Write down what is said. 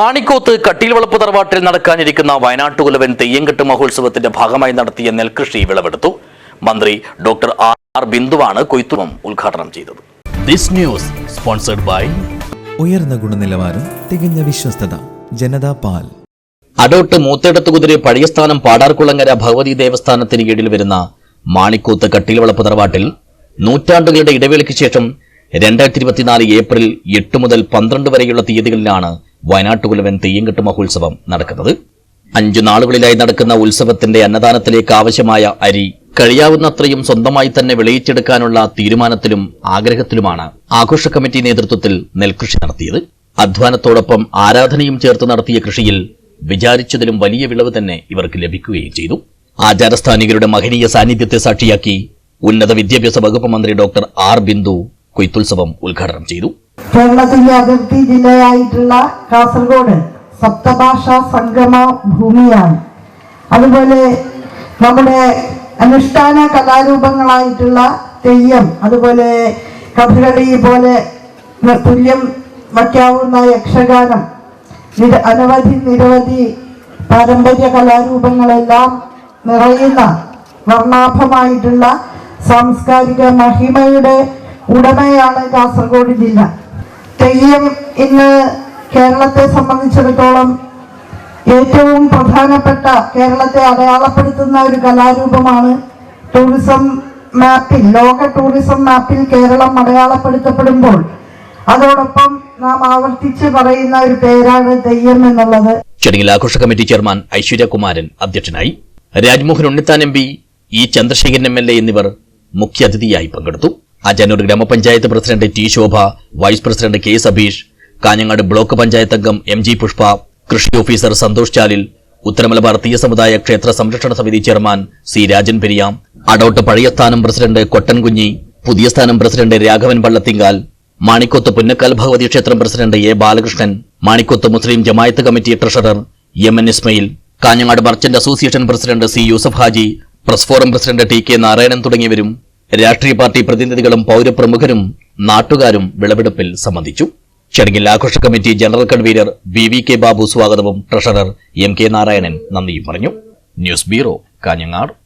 മാണിക്കോത്ത് കട്ടിൽവളപ്പ് തറവാട്ടിൽ നടക്കാനിരിക്കുന്ന വയനാട്ടുകുലവൻ തെയ്യംകെട്ട് മഹോത്സവത്തിന്റെ ഭാഗമായി നടത്തിയ നെൽകൃഷി വിളവെടുത്തു. മന്ത്രി ഡോക്ടർ ആർ ബിന്ദുവാണ് കൊയ്ത്തുവം ഉദ്ഘാടനം ചെയ്തത്. ദിസ് ന്യൂസ് സ്പോൺസർഡ് ബൈ ഉയർന്ന ഗുണനിലവാരം തികഞ്ഞ വിശ്വസ്തത ജനതാ പാൽ. അടോട്ട് മൂത്തേടത്ത് കുതിരെ പഴയ സ്ഥാനം പാടാർകുളങ്ങര ഭഗവതി ദേവസ്ഥാനത്തിന് കീഴിൽ വരുന്ന മാണിക്കൂത്ത് കട്ടിൽവളപ്പ് തറവാട്ടിൽ നൂറ്റാണ്ടുകളുടെ ഇടവേളയ്ക്ക് ശേഷം രണ്ടായിരത്തി ഇരുപത്തിനാല് ഏപ്രിൽ എട്ട് മുതൽ പന്ത്രണ്ട് വരെയുള്ള തീയതികളിലാണ് വയനാട്ടുകുലവൻ തെയ്യംകെട്ട് മഹോത്സവം നടക്കുന്നത്. അഞ്ചു നാളുകളിലായി നടക്കുന്ന ഉത്സവത്തിന്റെ അന്നദാനത്തിലേക്ക് ആവശ്യമായ അരി കഴിയാവുന്നത്രയും സ്വന്തമായി തന്നെ വിളയിച്ചെടുക്കാനുള്ള തീരുമാനത്തിലും ആഗ്രഹത്തിലുമാണ് ആഘോഷ കമ്മിറ്റി നേതൃത്വത്തിൽ നെൽകൃഷി നടത്തിയത്. അധ്വാനത്തോടൊപ്പം ആരാധനയും ചേർത്ത് നടത്തിയ കൃഷിയിൽ വിചാരിച്ചതിലും വലിയ വിളവ് തന്നെ ഇവർക്ക് ലഭിക്കുകയും ചെയ്തു. ആചാരസ്ഥാനികരുടെ മഹനീയ സാന്നിധ്യത്തെ സാക്ഷിയാക്കി ഉന്നത വിദ്യാഭ്യാസ വകുപ്പ് മന്ത്രി ഡോക്ടർ ആർ ബിന്ദു കൊയ്ത്തുത്സവം ഉദ്ഘാടനം ചെയ്തു. കേരളത്തിന്റെ അതിർത്തി ജില്ലയായിട്ടുള്ള കാസർഗോഡ് സപ്തഭാഷാ സംഗമ ഭൂമിയാണ്. അതുപോലെ നമ്മുടെ അനുഷ്ഠാന കലാരൂപങ്ങളായിട്ടുള്ള തെയ്യം അതുപോലെ കഥകളി പോലെ തുല്യം വയ്ക്കാവുന്ന യക്ഷഗാനം നിര- അനവധി നിരവധി പാരമ്പര്യ കലാരൂപങ്ങളെല്ലാം നിറയുന്ന വർണാഭമായിട്ടുള്ള സാംസ്കാരിക മഹിമയുടെ ഉടമയാണ് കാസർഗോഡ് ജില്ല. തെയ്യം ഇന്ന് കേരളത്തെ സംബന്ധിച്ചിടത്തോളം ഏറ്റവും പ്രധാനപ്പെട്ട കേരളത്തെ അടയാളപ്പെടുത്തുന്ന ഒരു കലാരൂപമാണ് ടൂറിസം മാപ്പിൽ ലോക ടൂറിസം മാപ്പിൽ കേരളം അടയാളപ്പെടുത്തപ്പെടുമ്പോൾ. അതോടൊപ്പം നാം ആവർത്തിച്ച് പറയുന്ന ഒരു പേരാണ് തെയ്യം എന്നുള്ളത്. ചടങ്ങിൽ ആഘോഷ കമ്മിറ്റി ചെയർമാൻ ഐശ്വര്യകുമാരൻ അധ്യക്ഷനായി. Rajmohan Unnithan M P E Chandrasekharan M L A എന്നിവർ മുഖ്യാതിഥിയായി പങ്കെടുത്തു. അജാനൂർ ഗ്രാമപഞ്ചായത്ത് president T Shobha vice president K Sabeesh Kanhangad block panchayat അംഗം എം ജി പുഷ്പ കൃഷി ഓഫീസർ സന്തോഷ് ചാലിൽ ഉത്തരമലബാർ തീയ സമുദായ ക്ഷേത്ര സംരക്ഷണ സമിതി ചെയർമാൻ സി രാജൻ പെരിയാം അടോട്ട് പഴയ സ്ഥാനം പ്രസിഡന്റ് കൊട്ടൻകുഞ്ഞി പുതിയ സ്ഥാനം പ്രസിഡന്റ് രാഘവൻ പള്ളത്തിങ്കാൽ മാണിക്കോത്ത് പുന്നക്കാൽ ഭഗവതി ക്ഷേത്രം president A Balakrishnan Manikoth Muslim Jamaat committee treasurer M N Ismail Kanhangad merchant association president C Yusuf Haji press forum president T K Narayanan തുടങ്ങിയവരും രാഷ്ട്രീയ പാർട്ടി പ്രതിനിധികളും പൌരപ്രമുഖരും നാട്ടുകാരും വിളവെടുപ്പിൽ സംബന്ധിച്ചു. ചടങ്ങിൽ ആഘോഷ committee general convener V V K Babu സ്വാഗതവും treasurer M K Narayanan നന്ദിയും പറഞ്ഞു. News bureau Kanhangad.